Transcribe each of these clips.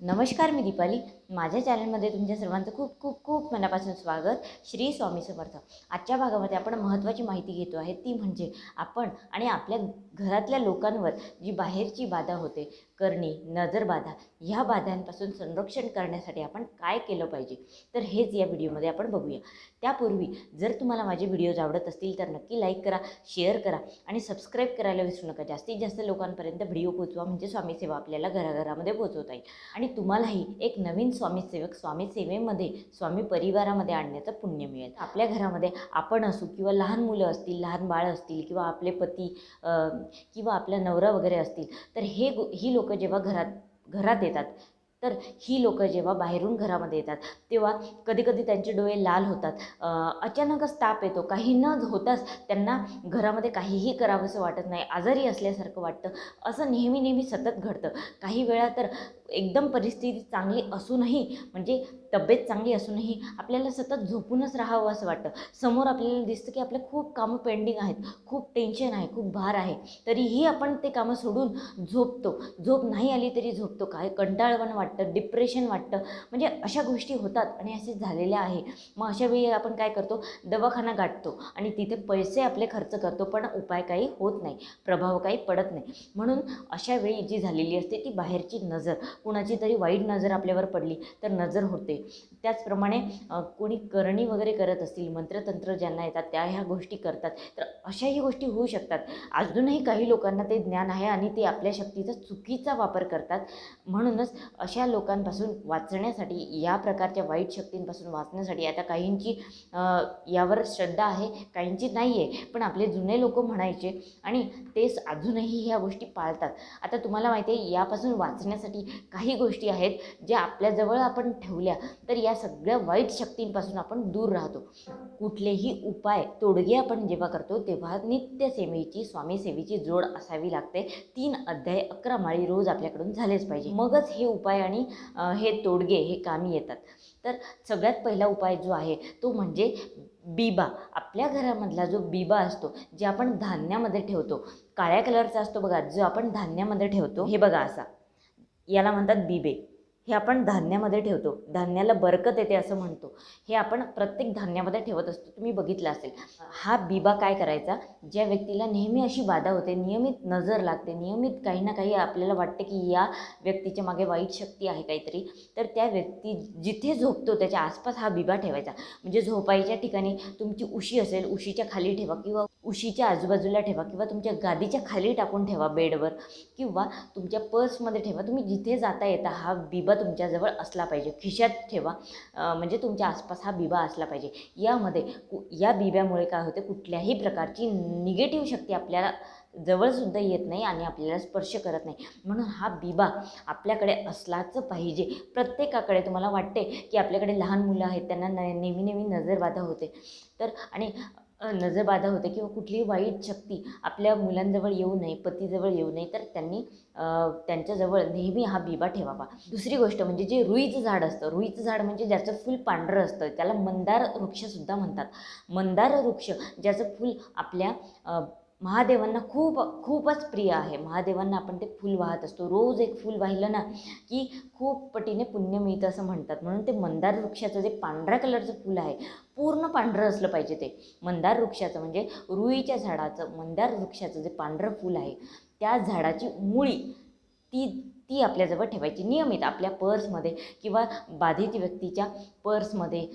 नमस्कार मी दीपाली. माझ्या चॅनलमध्ये तुमच्या सर्वांचं खूप खूप खूप मनापासून स्वागत. श्री स्वामी समर्थ. आजच्या भागामध्ये आपण महत्त्वाची माहिती घेतो आहे ती म्हणजे आपण आणि आपल्या घरातल्या लोकांवर जी बाहेरची बाधा होते करणे नजरबाधा ह्या बाधांपासून संरक्षण करण्यासाठी आपण काय केलं पाहिजे? तर हेच या व्हिडिओमध्ये आपण बघूया. त्यापूर्वी जर तुम्हाला माझे व्हिडिओज आवडत असतील तर नक्की लाईक करा शेअर करा आणि सबस्क्राईब करायला विसरू नका. जास्तीत जास्त लोकांपर्यंत व्हिडिओ पोचवा म्हणजे स्वामीसेवा आपल्याला घराघरामध्ये पोचवता येईल. आणि तुम्हालाही एक नवीन स्वामीसेवक स्वामीसेवेमध्ये स्वामी परिवारामध्ये आणण्याचं पुण्य मिळेल. आपल्या घरामध्ये आपण असू किंवा लहान मुलं असतील लहान बाळ असतील किंवा आपले पती किंवा आपला नवरा वगैरे असतील तर हे गो- ही लोक जेव्हा घरात घरात येतात तर ही लोकं जेव्हा बाहेरून घरामध्ये येतात तेव्हा कधीकधी त्यांचे डोळे लाल होतात. अचानकच ताप येतो. काही न होताच त्यांना घरामध्ये काहीही करावंसं वाटत नाही. आजारी असल्यासारखं वाटतं. असं नेहमी नेहमी सतत घडतं. काही वेळा तर एकदम परिस्थिती चांगली असूनही म्हणजे तब्येत चांगली असूनही आपल्याला सतत झोपूनच राहावं असं वाटतं. समोर आपल्याला दिसतं की आपले खूप कामं पेंडिंग आहेत खूप टेन्शन आहे खूप भार आहे. तरीही आपण ते कामं सोडून झोपतो. झोप नाही आली तरी झोपतो. काय कंटाळवण वाटतं डिप्रेशन वाटतं. म्हणजे अशा गोष्टी होतात आणि असे झालेल्या आहे. मग अशा वेळी आपण काय करतो? दवाखाना गाठतो आणि तिथे पैसे आपले खर्च करतो पण उपाय काही होत नाही. प्रभाव काही पडत नाही. म्हणून अशा वेळी जी झालेली असते ती बाहेरची नजर. कुणाची तरी वाईट नजर आपल्यावर पडली तर नजर होते. त्याचप्रमाणे कोणी करणी वगैरे करत असतील मंत्रतंत्र ज्यांना येतात त्या ह्या गोष्टी करतात तर अशाही गोष्टी होऊ शकतात. अजूनही काही लोकांना ते ज्ञान आहे आणि ते आपल्या शक्तीचा चुकीचा वापर करतात. म्हणूनच अशा लोकांपासून वाचण्यासाठी या प्रकारच्या वाईट शक्तींपासून वाचण्यासाठी आता काहींची यावर श्रद्धा आहे काहींची नाही आहे पण आपले जुने लोक म्हणायचे आणि तेच अजूनही ह्या गोष्टी पाळतात. आता तुम्हाला माहिती आहे यापासून वाचण्यासाठी काही गोष्टी आहेत ज्या आपल्याजवळ आपण ठेवल्या तर या सगळ्या वाईट शक्तींपासून आपण दूर राहतो. कुठलेही उपाय तोडगे आपण जेव्हा करतो तेव्हा नित्यसेवेची स्वामी सेवेची जोड असावी लागते. तीन अध्याय अकरा माळी रोज आपल्याकडून झालेच पाहिजे. मगच हे उपाय आणि हे तोडगे हे कामी येतात. तर सगळ्यात पहिला उपाय जो आहे तो म्हणजे बिबा. आपल्या घरामधला जो बिबा असतो जे आपण धान्यामध्ये ठेवतो. काळ्या कलरचा असतो बघा जो आपण धान्यामध्ये ठेवतो हे बघा असा. याला म्हणतात बिबे. हे आपण धान्यामध्ये ठेवतो. धान्याला बरकत येते असं म्हणतो. हे आपण प्रत्येक धान्यामध्ये ठेवत असतो. तुम्ही बघितलं असेल. हा बिबा काय करायचा? ज्या व्यक्तीला नेहमी अशी बाधा होते नियमित नजर लागते नियमित काही ना काही आपल्याला वाटते की या व्यक्तीच्या मागे वाईट शक्ती आहे काहीतरी तर त्या व्यक्ती जिथे झोपतो त्याच्या आसपास हा बिबा ठेवायचा. म्हणजे झोपायच्या ठिकाणी तुमची उशी असेल उशीच्या खाली ठेवा किंवा उशीच्या आजूबाजूला ठेवा किंवा तुमच्या गादीच्या खाली टाकून ठेवा बेडवर किंवा तुमच्या पर्समध्ये ठेवा. तुम्ही जिथे जाता येता हा बिबा तुमच्याजवळ असला पाहिजे. खिशात ठेवा. म्हणजे तुमच्या आसपास हा बिबा असला पाहिजे. यामध्ये कु या बिब्यामुळे काय होते? कुठल्याही प्रकारची निगेटिव्ह शक्ती आपल्याला जवळसुद्धा येत नाही आणि आपल्याला स्पर्श करत नाही. म्हणून हा बिबा आपल्याकडे असलाच पाहिजे. प्रत्येकाकडे तुम्हाला वाटते की आपल्याकडे लहान मुलं आहेत त्यांना न नेहमी नेहमी नजरबाधा होते. तर आणि नजरबाधा होते किंवा कुठलीही वाईट शक्ती आपल्या मुलांजवळ येऊ नये पतीजवळ येऊ नये तर त्यांनी त्यांच्याजवळ नेहमी हा बिबा ठेवावा. दुसरी गोष्ट म्हणजे जे रुईचं झाड असतं रुईचं झाड म्हणजे ज्याचं फूल पांढरं असतं त्याला मंदार वृक्षसुद्धा म्हणतात. मंदार वृक्ष ज्याचं फूल आपल्या महादेवांना खूप खूपच प्रिय आहे. महादेवांना आपण ते फूल वाहत असतो. रोज एक फूल वाहिलं ना की खूप पटीने पुण्य मिळतं असं म्हणतात. म्हणून ते मंदार वृक्षाचं जे पांढऱ्या कलरचं फूल आहे पूर्ण पांढरं असलं पाहिजे ते. मंदार वृक्षाचं म्हणजे रुईच्या झाडाचं मंदार वृक्षाचं जे पांढरं फूल आहे त्या झाडाची मुळी ती ती आपल्याजवळ ठेवायची. नियमित आपल्या पर्समध्ये किंवा बाधित व्यक्तीच्या पर्समध्ये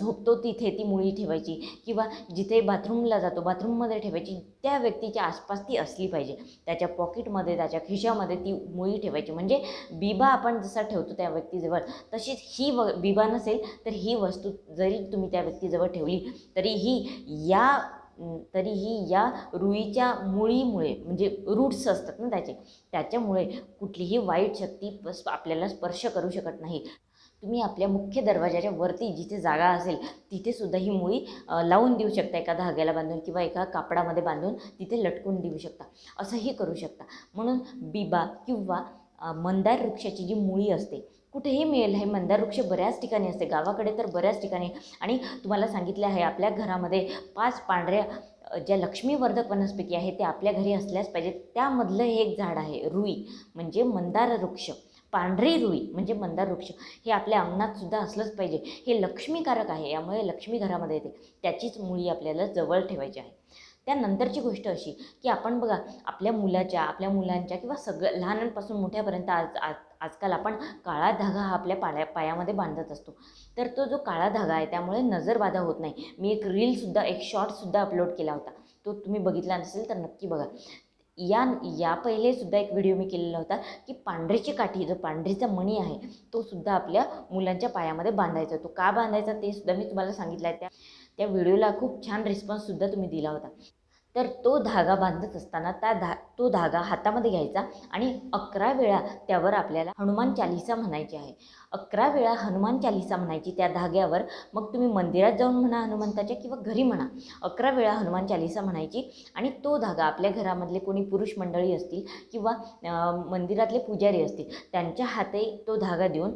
झोपतो तिथे ती मुळी ठेवायची किंवा जिथे बाथरूमला जातो बाथरूममध्ये ठेवायची. त्या व्यक्तीच्या आसपास ती असली पाहिजे. त्याच्या पॉकेटमध्ये त्याच्या खिशामध्ये ती मुळी ठेवायची. म्हणजे बिबा आपण जसा ठेवतो त्या व्यक्तीजवळ तशीच ही व बिबा नसेल तर ही वस्तू जरी तुम्ही त्या व्यक्तीजवळ ठेवली तरी ही या तरीही या रुईच्या मुळीमुळे म्हणजे रूट्स असतात ना त्याचे त्याच्यामुळे कुठलीही वाईट शक्ती आपल्याला स्पर्श करू शकत नाही. तुम्ही आपल्या मुख्य दरवाजाच्या वरती जिथे जागा असेल तिथे सुद्धा ही मुळी लावून देऊ शकता एका धाग्याला बांधून किंवा एका कापडामध्ये बांधून तिथे लटकून देऊ शकता. असंही करू शकता. म्हणून बिबा किंवा मंदार वृक्षाची जी मुळी असते कुठेही मिळेल हे मंदार वृक्ष बऱ्याच ठिकाणी असते. गावाकडे तर बऱ्याच ठिकाणी. आणि तुम्हाला सांगितले आहे आपल्या घरामध्ये पाच पांढऱ्या ज्या लक्ष्मीवर्धक वनस्पती आहे त्या आपल्या घरी असल्याच पाहिजेत त्यामधलं हे एक झाड आहे रुई. म्हणजे मंदार वृक्ष. पांढरी रुई म्हणजे मंदार वृक्ष. हे आपल्या अंगणात सुद्धा असलंच पाहिजे. हे लक्ष्मीकारक आहे यामुळे लक्ष्मी घरामध्ये येते. त्याचीच मुळी आपल्याला जवळ ठेवायची आहे. त्यानंतरची गोष्ट अशी की आपण बघा आपल्या मुलाच्या आपल्या मुलांच्या किंवा सगळं लहानांपासून मोठ्यापर्यंत आज आज आजकाल आपण काळा धागा हा आपल्या पाया पायामध्ये बांधत असतो. तर तो जो काळा धागा आहे त्यामुळे नजरबाधा होत नाही. मी एक रीलसुद्धा एक शॉर्टसुद्धा अपलोड केला होता. तो तुम्ही बघितला नसेल तर नक्की बघा. या या पहिले सुद्धा एक व्हिडिओ मी केलेला होता की पांढरीची काठी जो पांढरीचा मणी आहे तो सुद्धा आपल्या मुलांच्या पायामध्ये बांधायचा तो का बांधायचा ते सुद्धा मी तुम्हाला सांगितलं आहे. त्या त्या व्हिडिओला खूप छान रिस्पॉन्ससुद्धा तुम्ही दिला होता. तर तो धागा बांधत असताना त्या धा तो धागा हातामध्ये घ्यायचा आणि अकरा वेळा त्यावर आपल्याला हनुमान चालिसा म्हणायची आहे. अकरा वेळा हनुमान चालिसा म्हणायची त्या धाग्यावर मग तुम्ही मंदिरात जाऊन म्हणा हनुमंताच्या किंवा घरी म्हणा अकरा वेळा हनुमान चालिसा म्हणायची आणि तो धागा आपल्या घरामधले कोणी पुरुष मंडळी असतील किंवा मंदिरातले पुजारी असतील त्यांच्या हाती तो धागा देऊन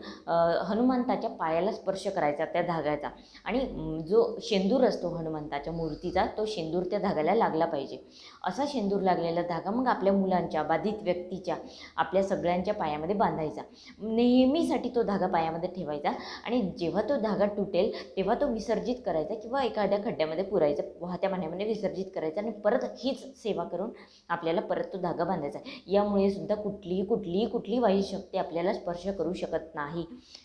हनुमंताच्या पायाला स्पर्श करायचा त्या धाग्याचा. आणि जो शेंदूर असतो हनुमंताच्या मूर्तीचा तो शेंदूर त्या धाग्याला लागला पाहिजे. असा शेंदूर लागलेला धागा मग आपल्या मुलांच्या बाधित व्यक्तीच्या आपल्या सगळ्यांच्या पायामध्ये बांधायचा. नेहमीसाठी तो धागा पायामध्ये ठेवायचा आणि जेव्हा तो धागा तुटेल तेव्हा तो विसर्जित करायचा किंवा एखाद्या खड्ड्यामध्ये पुरायचा वाहत्या पाण्यामध्ये विसर्जित करायचा आणि परत हीच सेवा करून आपल्याला परत तो धागा बांधायचा. यामुळे सुद्धा कुठलीही कुठलीही कुठली वाईट शक्ती आपल्याला स्पर्श करू शकत नाही.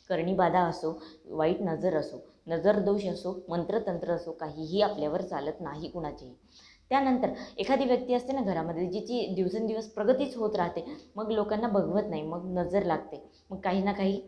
करणी बाधा असो वाईट नजर असो नजर दोष असो मंत्रतंत्र असो काहीही आपल्यावर चालत नाही कुणाचेही. त्यानंतर एखादी व्यक्ती असते ना घरामध्ये जिची दिवसेंदिवस प्रगतीच होत राहते मग लोकांना बघवत नाही मग नजर लागते मग काही ना काही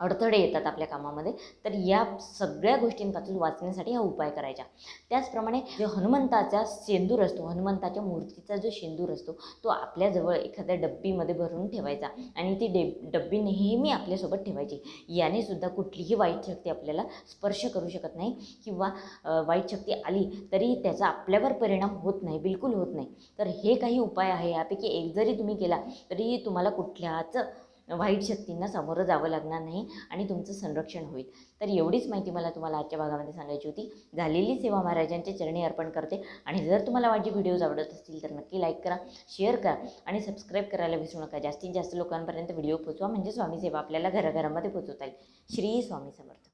अडथळे येतात आपल्या कामामध्ये तर या सगळ्या गोष्टींपासून वाचण्यासाठी हा उपाय करायचा. त्याचप्रमाणे जो हनुमंताचा शेंदूर असतो हनुमंताच्या मूर्तीचा जो शेंदूर असतो तो आपल्याजवळ एखाद्या डब्बीमध्ये भरून ठेवायचा आणि ती डे डब्बी नेहमी आपल्यासोबत ठेवायची. याने सुद्धा कुठलीही वाईट शक्ती आपल्याला स्पर्श करू शकत नाही किंवा वाईट शक्ती आली तरी त्याचा आपल्यावर परिणाम होत नाही बिलकुल होत नाही. तर हे काही उपाय आहे. यापैकी एक जरी तुम्ही केला तरी तुम्हाला कुठल्याच वाईट शक्तींना सामोरं जावं लागणार नाही आणि तुमचं संरक्षण होईल. तर एवढीच माहिती मला तुम्हाला आजच्या भागामध्ये सांगायची होती. झालेली सेवा महाराजांच्या चरणी अर्पण करते. आणि जर तुम्हाला माझे व्हिडिओज आवडत असतील तर नक्की लाईक करा शेअर करा आणि सबस्क्राईब करायला विसरू नका. जास्तीत जास्त लोकांपर्यंत व्हिडिओ पोचवा म्हणजे स्वामी सेवा आपल्याला घराघरामध्ये पोचवता येईल. श्री स्वामी समर्थ.